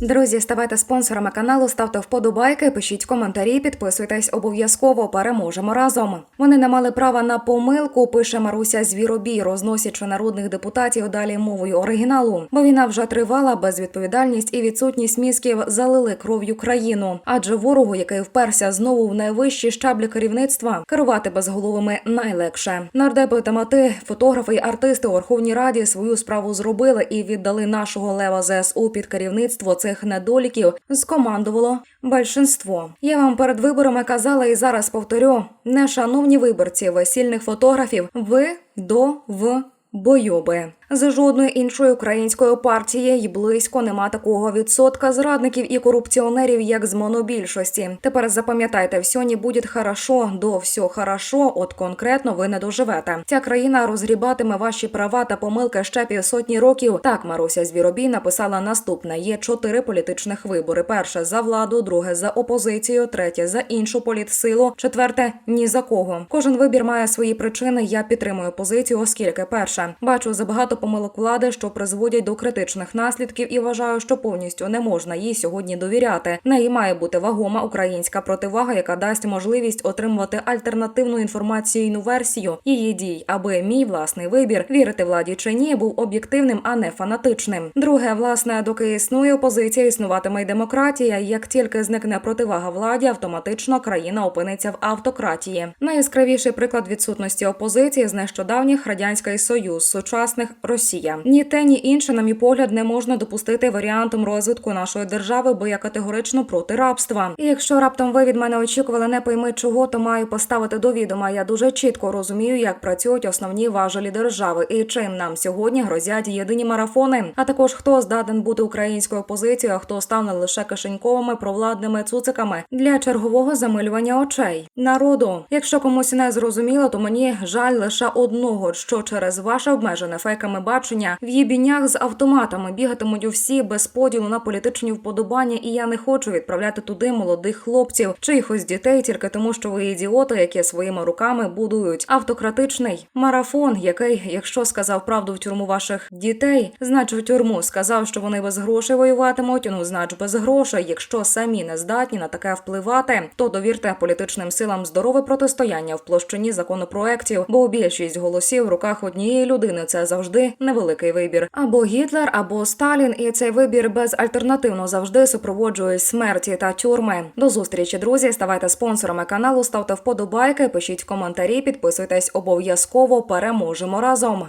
Друзі, ставайте спонсорами каналу, ставте вподобайки, пишіть коментарі, підписуйтесь обов'язково. Переможемо разом. Вони не мали права на помилку. Пише Маруся Звіробій, розносячи народних депутатів далі мовою оригіналу. Бо війна вже тривала, безвідповідальність і відсутність мізків залили кров'ю країну. Адже ворогу, який вперся знову в найвищі щаблі керівництва, керувати безголовими найлегше. Нардепи та мати, фотографи й артисти у Верховній Раді свою справу зробили і віддали нашого лева ЗСУ під керівництво цих недоліків. Скомандувало більшинство. Я вам перед виборами казала і зараз повторю: не шановні виборці весільних фотографів, ви до в. Бойоби за жодної іншої української партії й близько нема такого відсотка зрадників і корупціонерів, як з монобільшості. Тепер запам'ятайте, все не буде хорошо, до все хорошо, от конкретно ви не доживете. Ця країна розгрібатиме ваші права та помилки ще півсотні років. Так Маруся Звіробій написала наступне: є чотири політичних вибори: перше за владу, друге за опозицію, третє за іншу політсилу, четверте ні за кого. Кожен вибір має свої причини. Я підтримую позицію, оскільки перше бачу забагато помилок влади, що призводять до критичних наслідків, і вважаю, що повністю не можна їй сьогодні довіряти. Неї має бути вагома українська противага, яка дасть можливість отримувати альтернативну інформаційну версію її дій, аби мій власний вибір вірити владі чи ні був об'єктивним, а не фанатичним. Друге, власне, доки існує опозиція, існуватиме й демократія. Як тільки зникне противага владі, автоматично країна опиниться в автократії. Найяскравіший приклад відсутності опозиції з нещодавніх радянський союз, сучасних Росія. Ні те, ні інше, на мій погляд, не можна допустити варіантом розвитку нашої держави, бо я категорично проти рабства. І якщо раптом ви від мене очікували не пойми чого, то маю поставити до відома. Я дуже чітко розумію, як працюють основні важелі держави і чим нам сьогодні грозять єдині марафони. А також хто здатен бути українською опозицією, а хто стане лише кишеньковими провладними цуциками для чергового замилювання очей народу. Якщо комусь не зрозуміло, то мені жаль лише одного, що через ваше обмежене фейками бачення в їбінях з автоматами бігатимуть усі без поділу на політичні вподобання, і я не хочу відправляти туди молодих хлопців, чиїхось дітей, тільки тому, що ви ідіоти, які своїми руками будують автократичний марафон, який, якщо сказав правду в тюрму ваших дітей, значить в тюрму сказав, що вони без грошей воюватимуть. Ну значить без грошей. Якщо самі не здатні на таке впливати, то довірте політичним силам здорове протистояння в площині законопроектів, бо більшість голосів в руках однієї людини це завжди невеликий вибір. Або Гітлер, або Сталін, і цей вибір безальтернативно завжди супроводжує смерті та тюрми. До зустрічі, друзі. Ставайте спонсорами каналу, ставте вподобайки, пишіть коментарі, підписуйтесь обов'язково. Переможемо разом.